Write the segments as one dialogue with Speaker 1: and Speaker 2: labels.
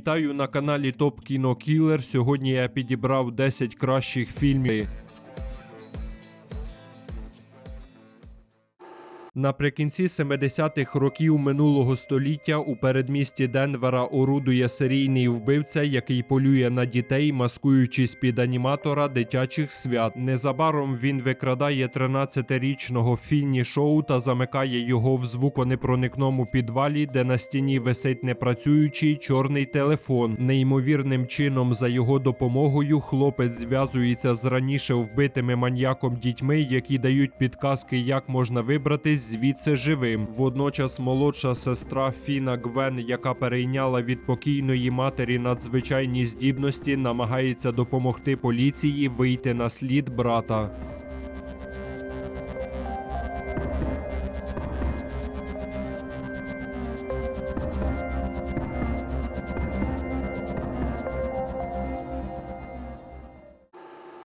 Speaker 1: Вітаю на каналі Топ Кіно Кілер. Сьогодні я підібрав 10 кращих фільмів. Наприкінці 70-х років минулого століття у передмісті Денвера орудує серійний вбивця, який полює на дітей, маскуючись під аніматора дитячих свят. Незабаром він викрадає 13-річного Фінні Шоу та замикає його в звуконепроникному підвалі, де на стіні висить непрацюючий чорний телефон. Неймовірним чином за його допомогою хлопець зв'язується з раніше вбитими маньяком дітьми, які дають підказки, як можна вибратись звідси живим. Водночас молодша сестра Фіна Гвен, яка перейняла від покійної матері надзвичайні здібності, намагається допомогти поліції вийти на слід брата.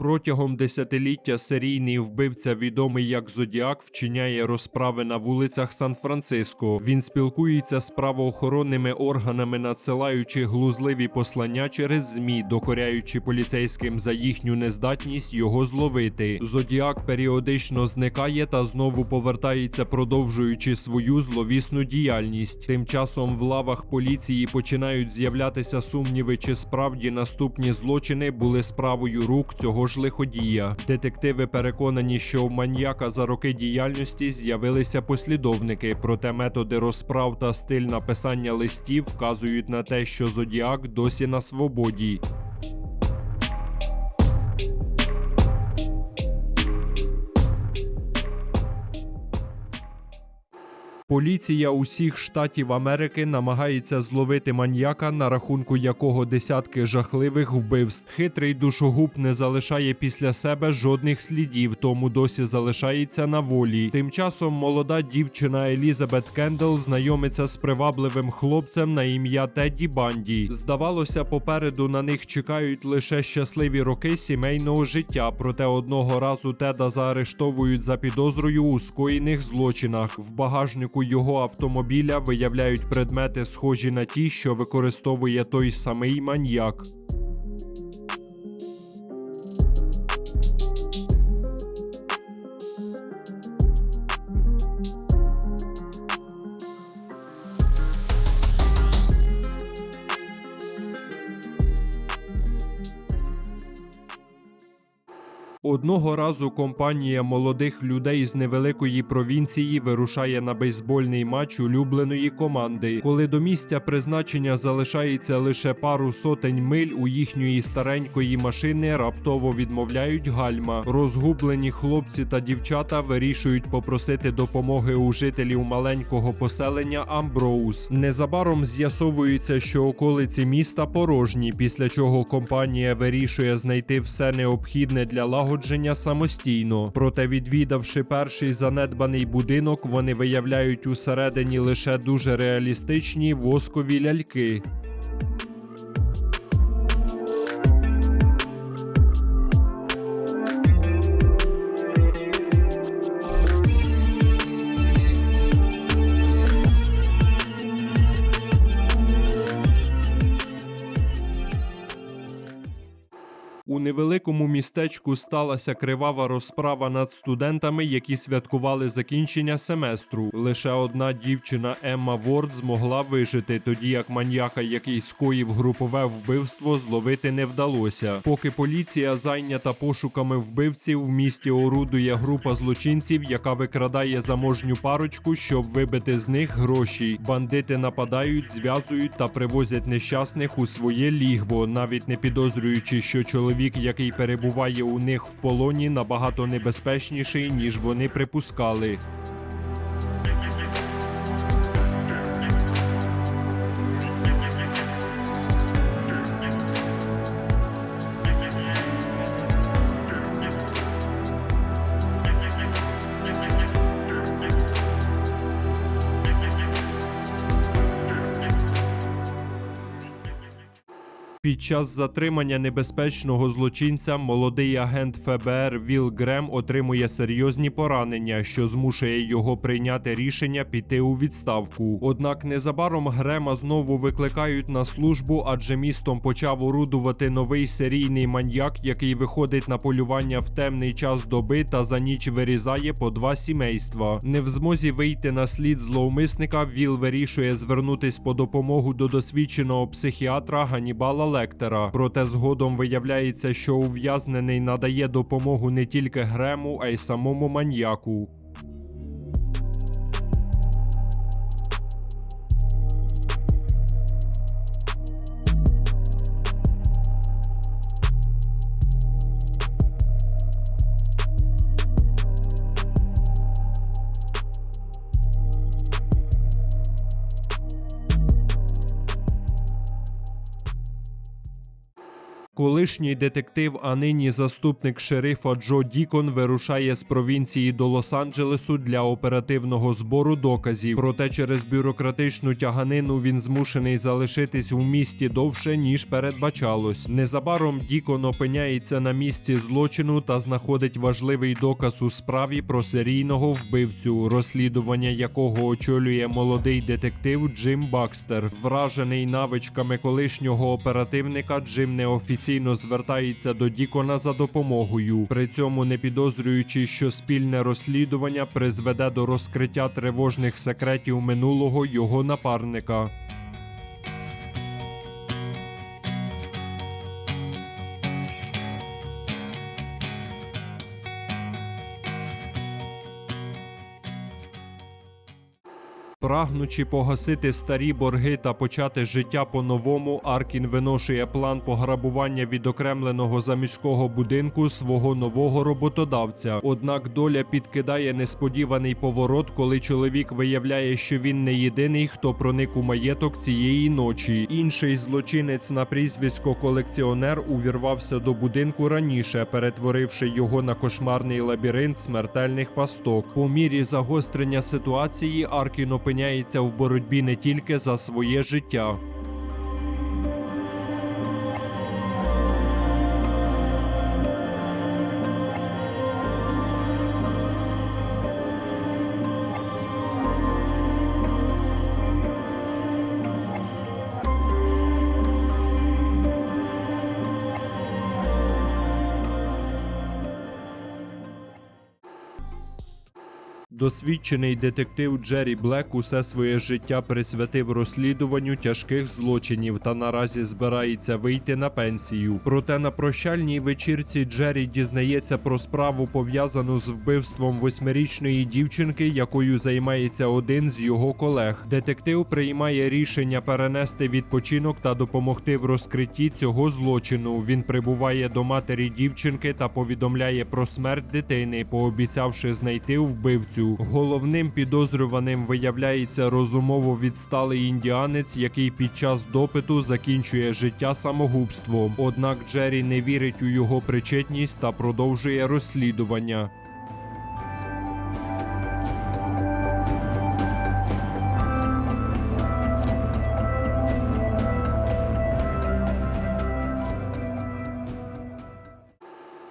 Speaker 1: Протягом десятиліття серійний вбивця, відомий як Зодіак, вчиняє розправи на вулицях Сан-Франциско. Він спілкується з правоохоронними органами, надсилаючи глузливі послання через ЗМІ, докоряючи поліцейським за їхню нездатність його зловити. Зодіак періодично зникає та знову повертається, продовжуючи свою зловісну діяльність. Тим часом в лавах поліції починають з'являтися сумніви, чи справді наступні злочини були справою рук цього ж лиходія. Детективи переконані, що у маньяка за роки діяльності з'явилися послідовники, проте методи розправ та стиль написання листів вказують на те, що зодіак досі на свободі. Поліція усіх штатів Америки намагається зловити маньяка, на рахунку якого десятки жахливих вбивств. Хитрий душогуб не залишає після себе жодних слідів, тому досі залишається на волі. Тим часом молода дівчина Елізабет Кендл знайомиться з привабливим хлопцем на ім'я Тедді Банді. Здавалося, попереду на них чекають лише щасливі роки сімейного життя. Проте одного разу Теда заарештовують за підозрою у скоєних злочинах. В багажнику його автомобіля виявляють предмети, схожі на ті, що використовує той самий маньяк. Одного разу компанія молодих людей з невеликої провінції вирушає на бейсбольний матч улюбленої команди. Коли до місця призначення залишається лише пару сотень миль у їхньої старенької машини, раптово відмовляють гальма. Розгублені хлопці та дівчата вирішують попросити допомоги у жителів маленького поселення Амброуз. Незабаром з'ясовується, що околиці міста порожні, після чого компанія вирішує знайти все необхідне для лагодження самостійно. Проте, відвідавши перший занедбаний будинок, вони виявляють усередині лише дуже реалістичні воскові ляльки. Невеликому містечку сталася кривава розправа над студентами, які святкували закінчення семестру. Лише одна дівчина Емма Ворд змогла вижити, тоді як маньяка, який скоїв групове вбивство, зловити не вдалося. Поки поліція зайнята пошуками вбивців, в місті орудує група злочинців, яка викрадає заможню парочку, щоб вибити з них гроші. Бандити нападають, зв'язують та привозять нещасних у своє лігво, навіть не підозрюючи, що чоловік, який перебуває у них в полоні, набагато небезпечніший, ніж вони припускали. Під час затримання небезпечного злочинця молодий агент ФБР Віл Грем отримує серйозні поранення, що змушує його прийняти рішення піти у відставку. Однак незабаром Грема знову викликають на службу, адже містом почав орудувати новий серійний маньяк, який виходить на полювання в темний час доби та за ніч вирізає по два сімейства. Не в змозі вийти на слід зловмисника. Віл вирішує звернутись по допомогу до досвідченого психіатра Ганібала. Лектера. Проте згодом виявляється, що ув'язнений надає допомогу не тільки Грему, а й самому маньяку. Колишній детектив, а нині заступник шерифа Джо Дікон вирушає з провінції до Лос-Анджелесу для оперативного збору доказів. Проте через бюрократичну тяганину він змушений залишитись у місті довше ніж передбачалось. Незабаром Дікон опиняється на місці злочину та знаходить важливий доказ у справі про серійного вбивцю, розслідування якого очолює молодий детектив Джим Бакстер. Вражений навичками колишнього оперативника, Джим неофіційно звертається до Дікона за допомогою, при цьому не підозрюючи, що спільне розслідування призведе до розкриття тривожних секретів минулого його напарника. Прагнучи погасити старі борги та почати життя по-новому, Аркін виношує план пограбування відокремленого заміського будинку свого нового роботодавця. Однак доля підкидає несподіваний поворот, коли чоловік виявляє, що він не єдиний, хто проник у маєток цієї ночі. Інший злочинець на прізвисько колекціонер увірвався до будинку раніше, перетворивши його на кошмарний лабіринт смертельних пасток. По мірі загострення ситуації Аркін опиняється в боротьбі не тільки за своє життя. Досвідчений детектив Джері Блек усе своє життя присвятив розслідуванню тяжких злочинів та наразі збирається вийти на пенсію. Проте на прощальній вечірці Джері дізнається про справу пов'язану з вбивством восьмирічної дівчинки, якою займається один з його колег. Детектив приймає рішення перенести відпочинок та допомогти в розкритті цього злочину. Він прибуває до матері дівчинки та повідомляє про смерть дитини, пообіцявши знайти вбивцю. Головним підозрюваним виявляється розумово відсталий індіанець, який під час допиту закінчує життя самогубством. Однак Джері не вірить у його причетність та продовжує розслідування.